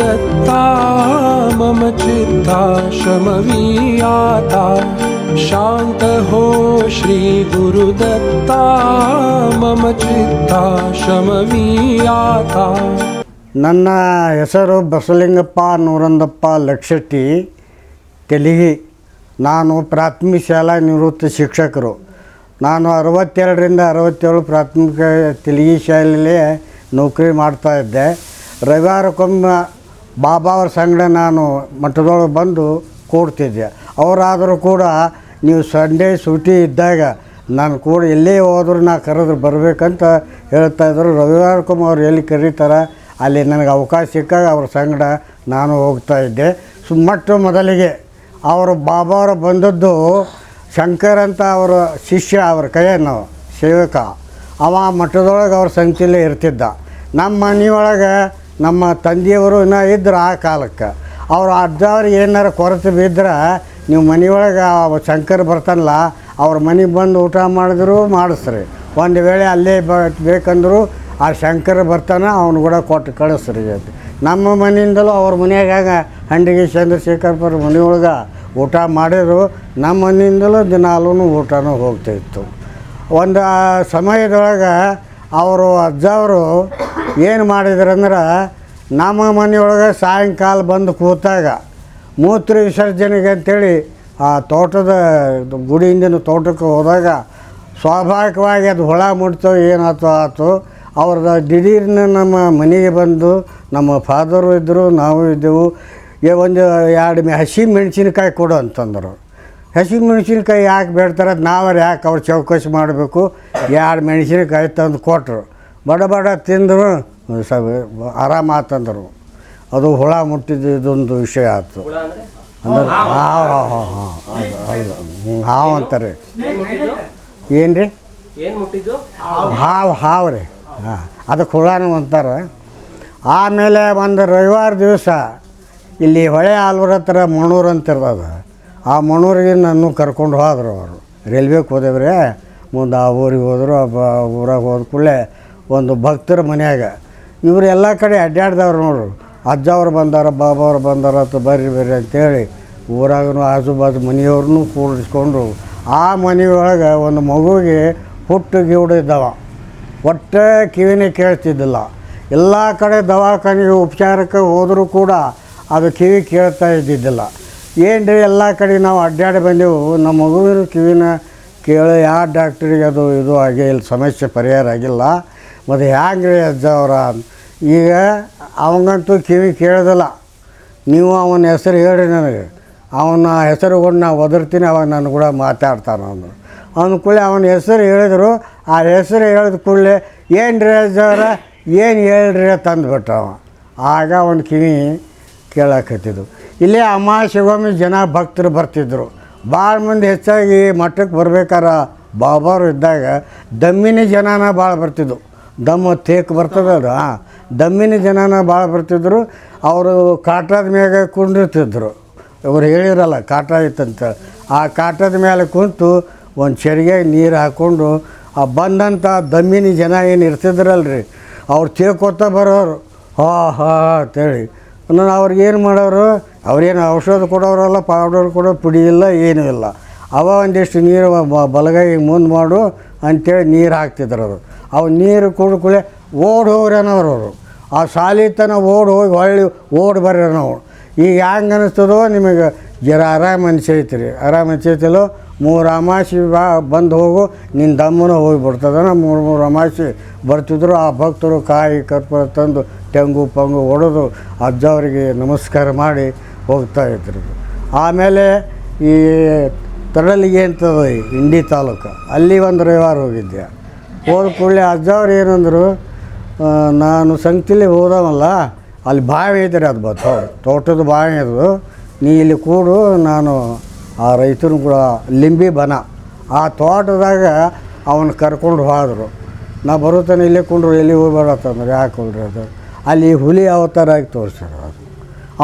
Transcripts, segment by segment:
दत्ता मम चित्ता शमवीयाता ಶ್ರೀ श्रीगुरुदत्ता मम ಚಿತ್ತಾ ಶಮವೀಯಾತ. ನನ್ನ ಹೆಸರು ಬಸಲಿಂಗಪ್ಪ ನೂರಂದಪ್ಪ ಲಕ್ಷಟ್ಟಿ ತೆಲಿಗಿ. ನಾನು ಪ್ರಾಥಮಿಕ ಶಾಲಾ ನಿವೃತ್ತ ಶಿಕ್ಷಕರು. ನಾನು ಅರವತ್ತೆರಡರಿಂದ ಅರವತ್ತೇಳು ಪ್ರಾಥಮಿಕ ತೆಲಿಗಿ ಶಾಲೆಯಲ್ಲಿ ನೌಕರಿ ಮಾಡ್ತಾಯಿದ್ದೆ ರವಿವಾರಕ್ಕೊಮ್ಮೆ ಬಾಬಾ ಅವ್ರ ಸಂಗಡ ನಾನು ಮಠದೊಳಗೆ ಬಂದು ಕೂಡ್ತಿದ್ದೆ. ಅವರಾದರೂ ಕೂಡ ನೀವು ಸಂಡೇ ಸೂಟಿ ಇದ್ದಾಗ ನಾನು ಕೂಡ ಎಲ್ಲೇ ಹೋದ್ರು ನಾ ಕರೆದ್ರೆ ಬರಬೇಕಂತ ಹೇಳ್ತಾಯಿದ್ರು ರವಿವಾರಕ್ಕೊಮ್ಮೆ ಅವ್ರು ಎಲ್ಲಿ ಕರೀತಾರೆ, ಅಲ್ಲಿ ನನಗೆ ಅವಕಾಶ ಸಿಕ್ಕಾಗ ಅವ್ರ ಸಂಗಡ ನಾನು ಹೋಗ್ತಾ ಇದ್ದೆ. ಸು ಮೊಟ್ಟ ಮೊದಲಿಗೆ ಅವರು ಬಾಬಾವರು ಬಂದದ್ದು ಶಂಕರ್ ಅಂತ ಅವರ ಶಿಷ್ಯ ಅವ್ರ ಕೈಯನ್ನು, ಸೇವಕ. ಅವ ಮಠದೊಳಗೆ ಅವ್ರ ಸಂಚಿಲೇ ಇರ್ತಿದ್ದ. ನಮ್ಮ ಮನೆಯೊಳಗೆ ನಮ್ಮ ತಂದೆಯವರು ಇನ್ನೂ ಇದ್ರು ಆ ಕಾಲಕ್ಕೆ. ಅವ್ರು ಅಜ್ಜವ್ರಿಗೆ ಏನಾರ ಕೊರತೆ ಬಿದ್ದರೆ ನೀವು ಮನೆಯೊಳಗೆ ಶಂಕರ್ ಬರ್ತಾನಲ್ಲ, ಅವ್ರ ಮನೆಗೆ ಬಂದು ಊಟ ಮಾಡಿದ್ರು ಮಾಡಿಸ್ರಿ. ಒಂದು ವೇಳೆ ಅಲ್ಲೇ ಬೇಕಂದ್ರು ಆ ಶಂಕರ್ ಬರ್ತಾನೆ, ಅವ್ನು ಕೂಡ ಕೊಟ್ಟು ಕಳಿಸ್ರಿ ನಮ್ಮ ಮನೆಯಿಂದಲೂ ಅವ್ರ ಮನೆಯಾಗ ಹಂಡಿಗೆ ಚಂದ್ರಶೇಖರ್ಪುರ ಮನೆಯೊಳಗೆ ಊಟ ಮಾಡಿದ್ರು, ನಮ್ಮ ಮನೆಯಿಂದಲೂ ದಿನಾಲೂ ಊಟನೂ ಹೋಗ್ತಾಯಿತ್ತು ಒಂದು ಸಮಯದೊಳಗೆ ಅವರು ಅಜ್ಜವರು ಏನು ಮಾಡಿದ್ರಂದ್ರೆ ನಮ್ಮ ಮನೆಯೊಳಗೆ ಸಾಯಂಕಾಲ ಬಂದು ಕೂತಾಗ ಮೂತ್ರ ವಿಸರ್ಜನೆಗೆ ಅಂತೇಳಿ ಆ ತೋಟದ ಗುಡಿಯಿಂದಿನ ತೋಟಕ್ಕೆ ಹೋದಾಗ ಸ್ವಾಭಾವಿಕವಾಗಿ ಅದು ಹುಳ ಮುಟ್ತೋ ಏನಾಯ್ತು ಆಯ್ತು. ಅವ್ರದ್ದು ದಿಢೀರ್ನ ನಮ್ಮ ಮನೆಗೆ ಬಂದು ನಮ್ಮ ಫಾದರು ಇದ್ದರು ನಾವು ಇದ್ದೆವು. ಏ, ಒಂದು ಎರಡು ಹಸಿ ಮೆಣಸಿನ್ಕಾಯಿ ಕೊಡು ಅಂತಂದರು. ಹಸಿ ಮೆಣಸಿನ್ಕಾಯಿ ಯಾಕೆ ಬೇಡ್ತಾರೆ? ಅದು ನಾವ್ರು ಯಾಕೆ ಅವ್ರು ಚೌಕಾಸಿ ಮಾಡಬೇಕು? ಎರಡು ಮೆಣಸಿನ್ಕಾಯಿ ತಂದು ಕೊಟ್ಟರು ಬಡ ಬಡ ತಿಂದರು ಸ ಆರಾಮ ಆತಂದರು. ಅದು ಹುಳ ಮುಟ್ಟಿದ್ದು ಇದೊಂದು ವಿಷಯ ಆಯ್ತು ಅಂದ್ರೆ? ಹಾವು. ಹಾವು ಹಾವು ಹೌದು. ಹಾವು ಅಂತಾರೆ. ಏನು ರೀ? ಹಾವು. ಹಾವು ರೀ. ಹಾಂ. ಅದಕ್ಕೆ ಹುಳಾನು ಅಂತಾರೆ. ಆಮೇಲೆ ಒಂದು ರವಿವಾರ ದಿವಸ ಇಲ್ಲಿ ಹೊಳೆ ಆಲ್ವರ ಹತ್ರ ಮಣೂರು ಅಂತ ಇರ್ತದೆ. ಆ ಮಣೂರಿಗೆ ನನ್ನ ಕರ್ಕೊಂಡು ಹೋದ್ರು ಅವರು. ರೈಲ್ವೆಗೆ ಹೋದೇವ್ರೆ ಮುಂದೆ ಆ ಊರಿಗೆ ಹೋದರು ಊರಾಗ ಹೋದ ಕೂಡಲೇ ಒಂದು ಭಕ್ತರ ಮನೆಯಾಗ. ಇವರು ಎಲ್ಲ ಕಡೆ ಅಡ್ಡಾಡ್ದವ್ರು ನೋಡ್ರು. ಅಜ್ಜ ಅವ್ರು ಬಂದಾರ, ಬಾಬಾ ಅವ್ರು ಬಂದಾರ ಅಂತ ಬರ್ರಿ ಬರ್ರಿ ಅಂತೇಳಿ ಊರಾಗೂ ಆಜು ಬಾಜು ಮನೆಯವ್ರನ್ನೂ ಕೂಡಿಸ್ಕೊಂಡು ಆ ಮನೆಯೊಳಗೆ ಒಂದು ಮಗುವಿಗೆ ಹುಟ್ಟು, ಗಿವುಡು ಇದ್ದಾವ. ಒಟ್ಟೆ ಕಿವಿನೇ ಕೇಳ್ತಿದ್ದಿಲ್ಲ. ಎಲ್ಲ ಕಡೆ ದವಾಖಾನೆಗೆ ಉಪಚಾರಕ್ಕೆ ಹೋದರೂ ಕೂಡ ಅದು ಕಿವಿ ಕೇಳ್ತಾ ಇದ್ದಿದ್ದಿಲ್ಲ. ಏನು ರೀ ಎಲ್ಲ ಕಡೆ ನಾವು ಅಡ್ಡಾಡಿ ಬಂದೆವು. ನಮ್ಮ ಮಗುವಿನ ಕಿವಿನ ಕೇಳಿ ಯಾವ ಡಾಕ್ಟ್ರಿಗೆ ಅದು, ಇದು ಆಗೇ ಇಲ್ಲ ಸಮಸ್ಯೆ ಪರಿಹಾರ ಆಗಿಲ್ಲ. ಮತ್ತು ಹ್ಯಾಂಗೆ ರೀ ಅಜ್ಜ ಅವರ ಈಗ ಅವಂಗಂತೂ ಕಿವಿ ಕೇಳೋದಿಲ್ಲ. ನೀವು ಅವನ ಹೆಸರು ಹೇಳಿ ನನಗೆ. ಅವನ ಹೆಸರುಗೊಂಡು ನಾ ಒದರ್ತೀನಿ, ಅವಾಗ ನನ್ನ ಕೂಡ ಮಾತಾಡ್ತಾನೆ ಅವನು. ಅವನ ಕೂಡಲೇ ಅವನ ಹೆಸರು ಹೇಳಿದ್ರು. ಆ ಹೆಸರು ಹೇಳಿದ ಕೂಡಲೇ ಏನು ರೀ ಅಜ್ಜವ್ರ ಏನು ಹೇಳ್ರಿ ತಂದುಬಿಟ್ಟ ಅವ. ಆಗ ಅವನ ಕಿವಿ ಕೇಳಕತ್ತಿದ್ದು ಇಲ್ಲೇ ಅಮಾವಾಸ್ಯೆಗೊಮ್ಮೆ ಜನ ಭಕ್ತರು ಬರ್ತಿದ್ರು. ಭಾಳ ಮಂದಿ ಹೆಚ್ಚಾಗಿ ಮಠಕ್ಕೆ ಬರ್ಬೇಕಾರ ಬಾಬಾರು ಇದ್ದಾಗ ದಮ್ಮಿನ ಜನನ ಭಾಳ ಬರ್ತಿದ್ವು. ದಮ್ಮು ತೇಕ್ ಬರ್ತದಲ್ಲ ದಮ್ಮಿನ ಜನನ ಭಾಳ ಬರ್ತಿದ್ರು, ಅವರು ಕಾಟದ ಮ್ಯಾಗ ಕುಂಡಿರ್ತಿದ್ರು. ಇವ್ರು ಹೇಳಿರಲ್ಲ ಕಾಟ ಐತಂತ ಆ ಕಾಟದ ಮೇಲೆ ಕುಂತು ಒಂದು ಚರಿಗೆಗೆ ನೀರು ಹಾಕ್ಕೊಂಡು ಆ ಬಂದಂಥ ದಮ್ಮಿನ ಜನ ಏನು ಇರ್ತಿದ್ರಲ್ರಿ? ಅವ್ರು ತೇಕೋತ ಬರೋರು, ಹಾ ಹಾ ಅಂತೇಳಿ. ನಾನು ಅವ್ರಿಗೆ ಏನು ಮಾಡೋರು ಅವ್ರೇನು ಔಷಧ ಕೊಡೋರಲ್ಲ ಪೌಡರ್ ಕೊಡೋ ಪುಡಿ ಇಲ್ಲ, ಏನೂ ಇಲ್ಲ. ಅವ ಒಂದಿಷ್ಟು ನೀರು ಬಲಗೈ ಮುಂದೆ ಮಾಡು ಅಂಥೇಳಿ ನೀರು ಹಾಕ್ತಿದ್ರು ಅವರು. ಅವು ನೀರು ಕುಡ್ ಕೂಡಲೇ ಓಡಿ ಹೋಗ್ರಿ ಅನ್ನೋರು ಅವರು. ಆ ಸಾಲಿತನ ಓಡಿ ಹೋಗಿ ಹೊಳ್ಳಿ ಓಡಿ ಬರ್ರಿ ನಾವು. ಈಗ ಹ್ಯಾಂಗೆ ಅನ್ನಿಸ್ತದೋ ನಿಮಗೆ ಜರ ಆರಾಮ ಅನ್ಸೈತ್ರಿ. ಆರಾಮ ಅನಿಸೈತಿಲ್ಲೋ, ಮೂರು ಅಮಾಸಿ ಬಾ ಬಂದು ಹೋಗು ನಿನ್ನ ದಮ್ಮನ ಹೋಗಿ ಬಿಡ್ತದನ ಮೂರು ಮೂರು ಅಮಾಸಿ ಬರ್ತಿದ್ರು, ಆ ಭಕ್ತರು ಕಾಯಿ ಕರ್ಪೂರ ತಂದು ತೆಂಗು ಪಂಗು ಹೊಡೆದು ಅಜ್ಜವರಿಗೆ ನಮಸ್ಕಾರ ಮಾಡಿ ಹೋಗ್ತಾ ಇದ್ರು. ಆಮೇಲೆ ಈ ತಡಲಿಗೆ ಅಂತದ ಇಂಡಿ ತಾಲೂಕು. ಅಲ್ಲಿ ಒಂದು ರವಿವಾರ ಹೋಗಿದ್ದೆ. ಹೋದ ಕೂಡಲೇ ಅಜ್ಜವ್ರು ಏನಂದರು ನಾನು ಸಂಗತಿಲಿ ಹೋದವಲ್ಲ, ಅಲ್ಲಿ ಬಾವಿ ಇದ್ದರೆ ಅದು ಬತ್ತು ತೋಟದ ಬಾವಿ ಅದು. ನೀ ಇಲ್ಲಿ ಕೂಡು, ನಾನು ಆ ರೈತರು ಕೂಡ ಲಿಂಬಿ ಬನ. ಆ ತೋಟದಾಗ ಅವನು ಕರ್ಕೊಂಡು ಹೋದರು. ನಾ ಬರುತ್ತಾನೆ ಇಲ್ಲೇ ಕುಂಡ್ರು, ಎಲ್ಲಿ ಹೋಗ್ಬೇಡತ್ತಂದ್ರೆ ಯಾಕೆ ಹೋಗ್ರಿ ಅದು? ಅಲ್ಲಿ ಹುಲಿ ಅವತಾರ ಆಗಿ ತೋರಿಸ್ಯಾರ ಅದು.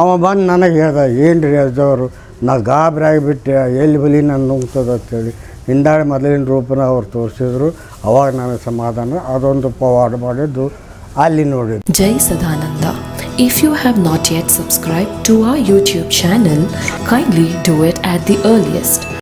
ಅವ ಬಂದು ನನಗೆ ಹೇಳ್ದ ಏನು ರೀ ಅಜ್ಜವರು? ನಾ ಗಾಬರಿ ಆಗಿಬಿಟ್ಟು ಎಲ್ಲಿ ಬಲಿ ನಾನು ನುಂಗ್ತದೆ ಅಂತೇಳಿ. ಹಿಂದಾಳೆ ಮೊದಲಿನ ರೂಪನ ಅವ್ರು ತೋರಿಸಿದ್ರು, ಅವಾಗ ನಾನು ಸಮಾಧಾನ, ಅದೊಂದು ಪವಾಡ್ ಮಾಡಿದ್ದು ಅಲ್ಲಿ ನೋಡಿದ್ದು. ಜೈ Sadananda. If you have not yet subscribe to our YouTube channel kindly do it at the earliest